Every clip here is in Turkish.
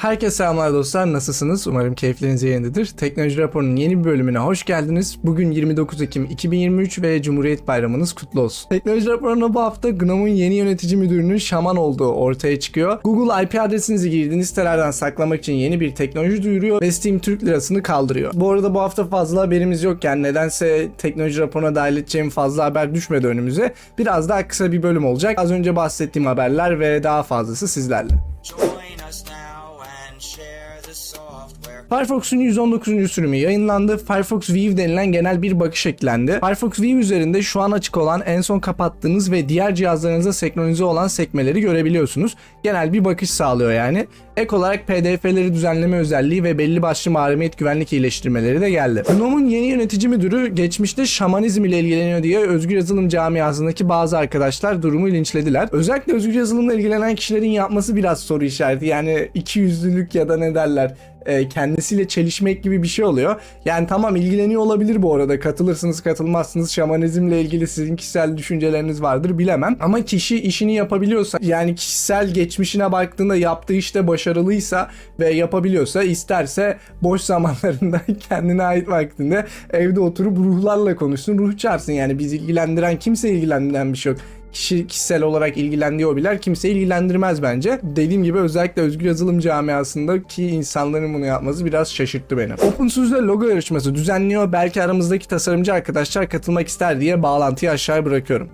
Herkese selamlar dostlar. Nasılsınız? Umarım keyifleriniz yerindedir. Teknoloji Raporu'nun yeni bir bölümüne hoş geldiniz. Bugün 29 Ekim 2023 ve Cumhuriyet Bayramınız kutlu olsun. Teknoloji Raporu'na bu hafta GNOME'un yeni yönetici müdürünün şaman olduğu ortaya çıkıyor. Google IP adresinizi girdiğiniz sitelerden saklamak için yeni bir teknoloji duyuruyor ve Steam Türk lirasını kaldırıyor. Bu arada bu hafta fazla haberimiz yok yani nedense teknoloji raporuna dahil edeceğim fazla haber düşmedi önümüze. Biraz daha kısa bir bölüm olacak. Az önce bahsettiğim haberler ve daha fazlası sizlerle. Join us Firefox'un 119. sürümü yayınlandı. Firefox View denilen genel bir bakış eklendi. Firefox View üzerinde şu an açık olan, en son kapattığınız ve diğer cihazlarınıza senkronize olan sekmeleri görebiliyorsunuz. Genel bir bakış sağlıyor yani. Ek olarak PDF'leri düzenleme özelliği ve belli başlı mahremiyet güvenlik iyileştirmeleri de geldi. GNOME'un yeni yönetici müdürü geçmişte şamanizm ile ilgileniyor diye özgür yazılım camiasındaki bazı arkadaşlar durumu linçlediler. Özellikle özgür yazılımla ilgilenen kişilerin yapması biraz soru işareti. Yani iki yüzlülük ya da ne derler e, kendisiyle çelişmek gibi bir şey oluyor. Yani tamam ilgileniyor olabilir bu arada. Katılırsınız katılmazsınız. Şamanizmle ilgili sizin kişisel düşünceleriniz vardır bilemem. Ama kişi işini yapabiliyorsa yani kişisel geçmişine baktığında yaptığı işte başarılıysa ve yapabiliyorsa isterse boş zamanlarında kendine ait vaktinde evde oturup ruhlarla konuşsun. Ruh çağırsın yani biz ilgilendiren kimse ilgilendiren bir şey yok kişi kişisel olarak ilgilendiği hobiler kimse ilgilendirmez bence. Dediğim gibi özellikle özgür yazılım camiasındaki insanların bunu yapması biraz şaşırttı beni. OpenSUSE logo yarışması düzenliyor. Belki aramızdaki tasarımcı arkadaşlar katılmak ister diye bağlantıyı aşağı bırakıyorum.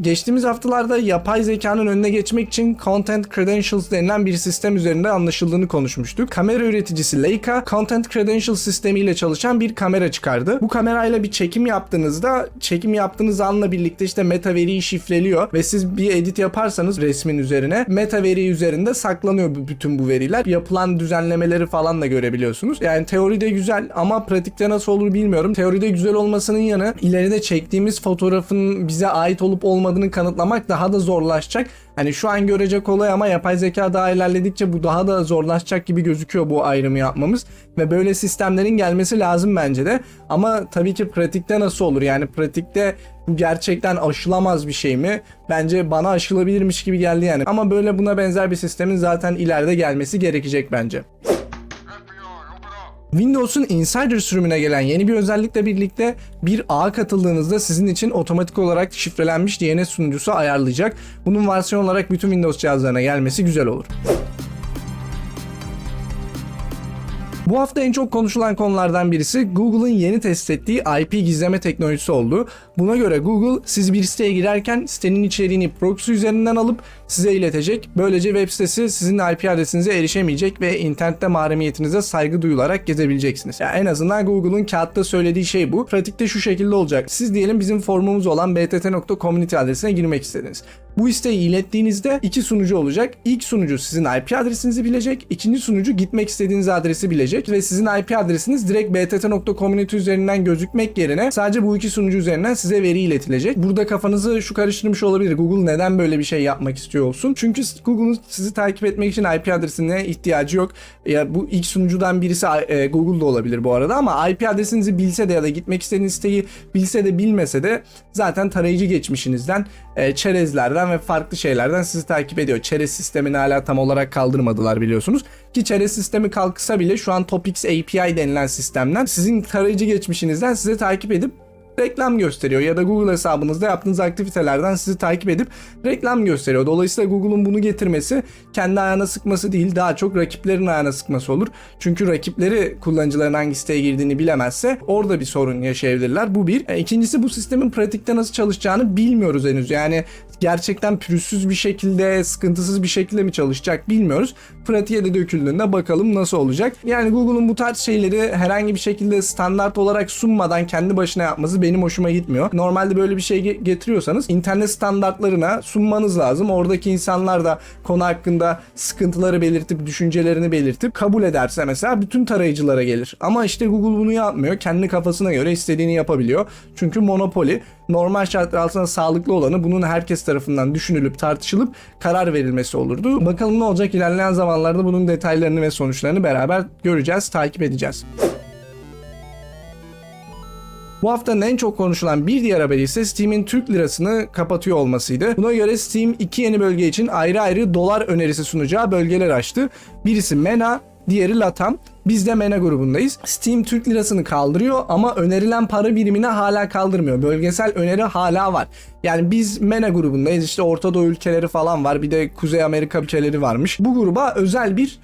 Geçtiğimiz haftalarda yapay zekanın önüne geçmek için Content Credentials denilen bir sistem üzerinde anlaşıldığını konuşmuştuk. Kamera üreticisi Leica, Content Credentials sistemiyle çalışan bir kamera çıkardı. Bu kamerayla bir çekim yaptığınızda, çekim yaptığınız anla birlikte işte meta veriyi şifreliyor ve siz bir edit yaparsanız resmin üzerine meta veri üzerinde saklanıyor bütün bu veriler. Yapılan düzenlemeleri falan da görebiliyorsunuz. Yani teoride güzel ama pratikte nasıl olur bilmiyorum. Teoride güzel olmasının yanı ileride çektiğimiz fotoğrafın bize ait olup olmadığını kanıtlamak daha da zorlaşacak. Hani şu an görecek olay ama yapay zeka daha ilerledikçe bu daha da zorlaşacak gibi gözüküyor bu ayrımı yapmamız. Ve böyle sistemlerin gelmesi lazım bence de. Ama tabii ki pratikte nasıl olur? Yani pratikte bu gerçekten aşılamaz bir şey mi? Bence bana aşılabilirmiş gibi geldi yani. Ama böyle buna benzer bir sistemin zaten ileride gelmesi gerekecek bence. Windows'un Insider sürümüne gelen yeni bir özellikle birlikte bir ağa katıldığınızda sizin için otomatik olarak şifrelenmiş DNS sunucusu ayarlayacak. Bunun versiyon olarak bütün Windows cihazlarına gelmesi güzel olur. Bu hafta en çok konuşulan konulardan birisi Google'ın yeni test ettiği IP gizleme teknolojisi oldu. Buna göre Google siz bir siteye girerken sitenin içeriğini proxy üzerinden alıp size iletecek. Böylece web sitesi sizin IP adresinize erişemeyecek ve internette mahremiyetinize saygı duyularak gezebileceksiniz. Yani en azından Google'un kağıtta söylediği şey bu. Pratikte şu şekilde olacak. Siz diyelim bizim formumuz olan btt.community adresine girmek istediniz. Bu isteği ilettiğinizde iki sunucu olacak. İlk sunucu sizin IP adresinizi bilecek. İkinci sunucu gitmek istediğiniz adresi bilecek ve sizin IP adresiniz direkt btt.community üzerinden gözükmek yerine sadece bu iki sunucu üzerinden size veri iletilecek. Burada kafanızı şu karıştırmış olabilir. Google neden böyle bir şey yapmak istiyor olsun? Çünkü Google'un sizi takip etmek için IP adresine ihtiyacı yok. Ya bu ilk sunucudan birisi e, Google'da olabilir bu arada ama IP adresinizi bilse de ya da gitmek istediğiniz siteyi bilse de bilmese de zaten tarayıcı geçmişinizden e, çerezlerden ve farklı şeylerden sizi takip ediyor. Çerez sistemini hala tam olarak kaldırmadılar biliyorsunuz. Ki çerez sistemi kalksa bile şu an Topics API denilen sistemden sizin tarayıcı geçmişinizden size takip edip reklam gösteriyor ya da Google hesabınızda yaptığınız aktivitelerden sizi takip edip reklam gösteriyor. Dolayısıyla Google'un bunu getirmesi kendi ayağına sıkması değil daha çok rakiplerin ayağına sıkması olur. Çünkü rakipleri kullanıcıların hangi siteye girdiğini bilemezse orada bir sorun yaşayabilirler. Bu bir. E, İkincisi bu sistemin pratikte nasıl çalışacağını bilmiyoruz henüz. Yani gerçekten pürüzsüz bir şekilde, sıkıntısız bir şekilde mi çalışacak bilmiyoruz. Pratiğe de döküldüğünde bakalım nasıl olacak. Yani Google'un bu tarz şeyleri herhangi bir şekilde standart olarak sunmadan kendi başına yapması benim hoşuma gitmiyor. Normalde böyle bir şey ge- getiriyorsanız internet standartlarına sunmanız lazım. Oradaki insanlar da konu hakkında sıkıntıları belirtip, düşüncelerini belirtip kabul ederse mesela bütün tarayıcılara gelir. Ama işte Google bunu yapmıyor. Kendi kafasına göre istediğini yapabiliyor. Çünkü monopoli normal şartlar altında sağlıklı olanı bunun herkes tarafından düşünülüp tartışılıp karar verilmesi olurdu. Bakalım ne olacak ilerleyen zamanlarda bunun detaylarını ve sonuçlarını beraber göreceğiz, takip edeceğiz. Bu haftanın en çok konuşulan bir diğer haberi ise Steam'in Türk lirasını kapatıyor olmasıydı. Buna göre Steam iki yeni bölge için ayrı ayrı dolar önerisi sunacağı bölgeler açtı. Birisi MENA, diğeri LATAM. Biz de MENA grubundayız. Steam Türk lirasını kaldırıyor ama önerilen para birimine hala kaldırmıyor. Bölgesel öneri hala var. Yani biz MENA grubundayız. İşte Orta Doğu ülkeleri falan var. Bir de Kuzey Amerika ülkeleri varmış. Bu gruba özel bir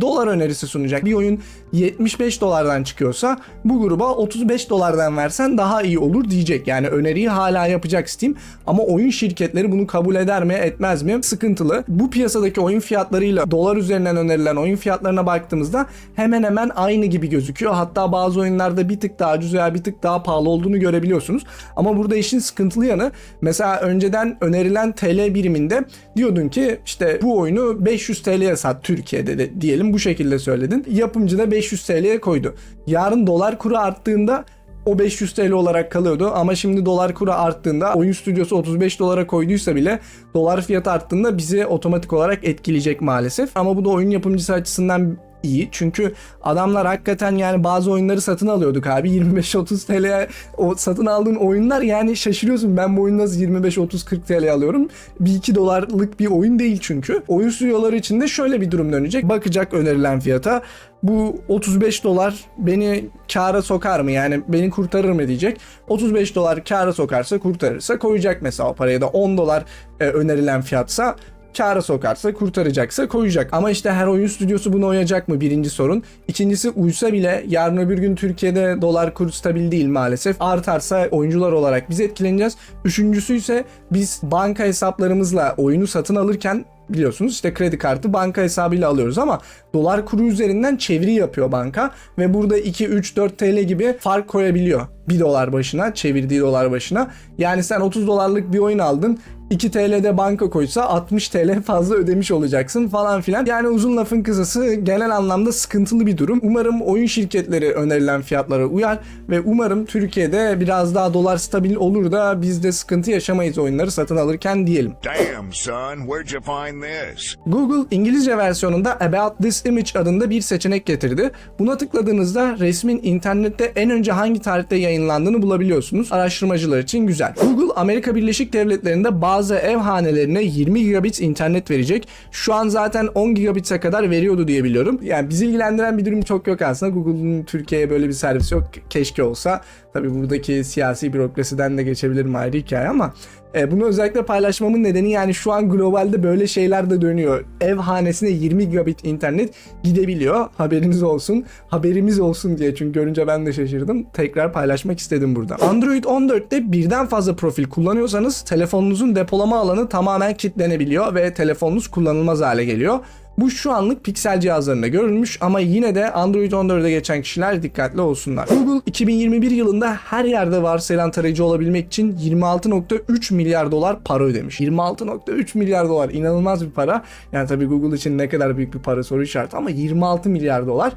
dolar önerisi sunacak. Bir oyun 75 dolardan çıkıyorsa bu gruba 35 dolardan versen daha iyi olur diyecek. Yani öneriyi hala yapacak Steam ama oyun şirketleri bunu kabul eder mi etmez mi sıkıntılı. Bu piyasadaki oyun fiyatlarıyla dolar üzerinden önerilen oyun fiyatlarına baktığımızda hemen hemen aynı gibi gözüküyor. Hatta bazı oyunlarda bir tık daha ucuz veya bir tık daha pahalı olduğunu görebiliyorsunuz. Ama burada işin sıkıntılı yanı mesela önceden önerilen TL biriminde diyordun ki işte bu oyunu 500 TL'ye sat Türkiye'de de diyelim bu şekilde söyledin. Yapımcı da 500 TL'ye koydu. Yarın dolar kuru arttığında o 500 TL olarak kalıyordu ama şimdi dolar kuru arttığında oyun stüdyosu 35 dolara koyduysa bile dolar fiyatı arttığında bizi otomatik olarak etkileyecek maalesef. Ama bu da oyun yapımcısı açısından iyi. Çünkü adamlar hakikaten yani bazı oyunları satın alıyorduk abi 25-30 TL'ye o satın aldığın oyunlar yani şaşırıyorsun ben bu oyunu nasıl 25-30-40 TL alıyorum. 1-2 dolarlık bir oyun değil çünkü. Oyun stüdyoları için de şöyle bir durum dönecek. Bakacak önerilen fiyata bu 35 dolar beni kâra sokar mı yani beni kurtarır mı diyecek. 35 dolar kâra sokarsa kurtarırsa koyacak mesela o paraya da 10 dolar e, önerilen fiyatsa kâra sokarsa kurtaracaksa koyacak. Ama işte her oyun stüdyosu buna uyacak mı birinci sorun. İkincisi uysa bile yarın öbür gün Türkiye'de dolar kuru stabil değil maalesef. Artarsa oyuncular olarak biz etkileneceğiz. Üçüncüsü ise biz banka hesaplarımızla oyunu satın alırken biliyorsunuz işte kredi kartı banka hesabıyla alıyoruz ama dolar kuru üzerinden çeviri yapıyor banka ve burada 2 3 4 TL gibi fark koyabiliyor 1 dolar başına çevirdiği dolar başına. Yani sen 30 dolarlık bir oyun aldın 2 TL'de banka koysa 60 TL fazla ödemiş olacaksın falan filan. Yani uzun lafın kısası genel anlamda sıkıntılı bir durum. Umarım oyun şirketleri önerilen fiyatlara uyar ve umarım Türkiye'de biraz daha dolar stabil olur da biz de sıkıntı yaşamayız oyunları satın alırken diyelim. Damn, son, where'd you find this? Google İngilizce versiyonunda About This Image adında bir seçenek getirdi. Buna tıkladığınızda resmin internette en önce hangi tarihte yayınlandığını bulabiliyorsunuz. Araştırmacılar için güzel. Google Amerika Birleşik Devletleri'nde bazı ev hanelerine 20 gigabit internet verecek. Şu an zaten 10 gigabit'e kadar veriyordu diye biliyorum. Yani bizi ilgilendiren bir durum çok yok aslında. Google'un Türkiye'ye böyle bir servisi yok. Keşke olsa. Tabii buradaki siyasi bürokrasiden de geçebilirim ayrı hikaye ama e, bunu özellikle paylaşmamın nedeni yani şu an globalde böyle şeyler de dönüyor. Ev hanesine 20 gigabit internet gidebiliyor. Haberiniz olsun. Haberimiz olsun diye çünkü görünce ben de şaşırdım. Tekrar paylaşmak istedim burada. Android 14'te birden fazla profil kullanıyorsanız telefonunuzun depolama alanı tamamen kilitlenebiliyor ve telefonunuz kullanılmaz hale geliyor. Bu şu anlık Pixel cihazlarında görülmüş ama yine de Android 14'e geçen kişiler dikkatli olsunlar. Google 2021 yılında her yerde varsayılan tarayıcı olabilmek için 26.3 milyar dolar para ödemiş. 26.3 milyar dolar inanılmaz bir para. Yani tabii Google için ne kadar büyük bir para soru işareti ama 26 milyar dolar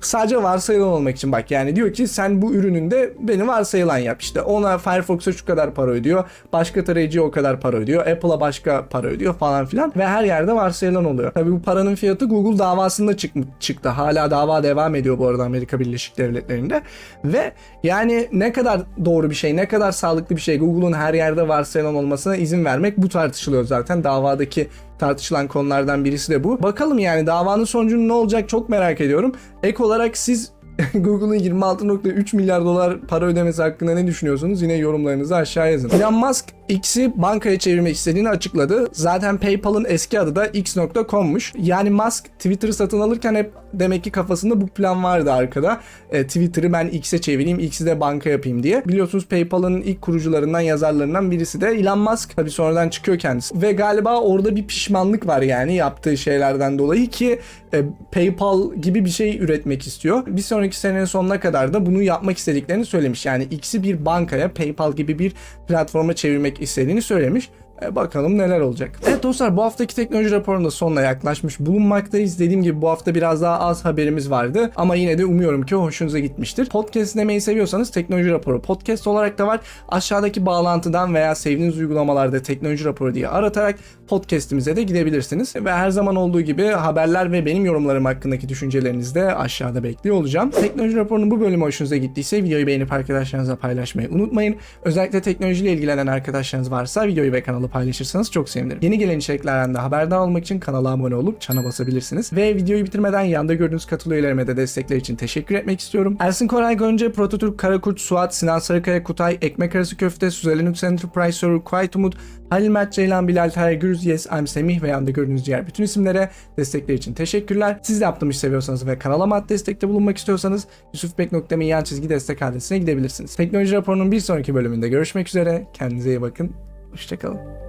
sadece varsayılan olmak için bak yani diyor ki sen bu ürününde beni varsayılan yap. İşte ona Firefox'a şu kadar para ödüyor başka tarayıcıya o kadar para ödüyor Apple'a başka para ödüyor falan filan ve her yerde varsayılan oluyor. Tabii bu paranın fiyatı Google davasında çık çıktı. Hala dava devam ediyor bu arada Amerika Birleşik Devletleri'nde. Ve yani ne kadar doğru bir şey ne kadar sağlıklı bir şey Google'un her yerde varsayılan olmasına izin vermek bu tartışılıyor zaten. Davadaki tartışılan konulardan birisi de bu. Bakalım yani davanın sonucunun ne olacak çok merak ediyorum. Ek olarak siz Google'ın 26.3 milyar dolar para ödemesi hakkında ne düşünüyorsunuz? Yine yorumlarınızı aşağı yazın. Elon Musk X'i bankaya çevirmek istediğini açıkladı. Zaten PayPal'ın eski adı da X.com'muş. Yani Musk Twitter'ı satın alırken hep demek ki kafasında bu plan vardı arkada. E, Twitter'ı ben X'e çevireyim, X'i de banka yapayım diye. Biliyorsunuz PayPal'ın ilk kurucularından, yazarlarından birisi de Elon Musk. Tabii sonradan çıkıyor kendisi. Ve galiba orada bir pişmanlık var yani yaptığı şeylerden dolayı ki e, PayPal gibi bir şey üretmek istiyor. Bir sonraki senenin sonuna kadar da bunu yapmak istediklerini söylemiş. Yani X'i bir bankaya, PayPal gibi bir platforma çevirmek istediğini söylemiş. E, bakalım neler olacak. Evet dostlar bu haftaki teknoloji raporunun da sonuna yaklaşmış bulunmaktayız. Dediğim gibi bu hafta biraz daha az haberimiz vardı ama yine de umuyorum ki hoşunuza gitmiştir. Podcast dinlemeyi seviyorsanız teknoloji raporu podcast olarak da var. Aşağıdaki bağlantıdan veya sevdiğiniz uygulamalarda teknoloji raporu diye aratarak podcast'imize de gidebilirsiniz. Ve her zaman olduğu gibi haberler ve benim yorumlarım hakkındaki düşüncelerinizi de aşağıda bekliyor olacağım. Teknoloji raporunun bu bölümü hoşunuza gittiyse videoyu beğenip arkadaşlarınızla paylaşmayı unutmayın. Özellikle teknolojiyle ilgilenen arkadaşlarınız varsa videoyu ve kanalı paylaşırsanız çok sevinirim. Yeni gelen içeriklerden de haberdar olmak için kanala abone olup çana basabilirsiniz. Ve videoyu bitirmeden yanda gördüğünüz katıl üyelerime de destekler için teşekkür etmek istiyorum. Ersin Koray Gönce, Prototürk, Karakurt, Suat, Sinan Sarıkaya, Kutay, Ekmek Arası Köfte, Suzel Linux Enterprise Server, Quiet Umut, Halil Mert Ceylan, Bilal Taher Gürüz, Yes, I'm Semih ve yanda gördüğünüz diğer bütün isimlere destekler için teşekkürler. Siz de yaptığım işi seviyorsanız ve kanalıma maddi destekte bulunmak istiyorsanız yusufbek.me yan çizgi destek adresine gidebilirsiniz. Teknoloji raporunun bir sonraki bölümünde görüşmek üzere. Kendinize iyi bakın. Hoşçakalın.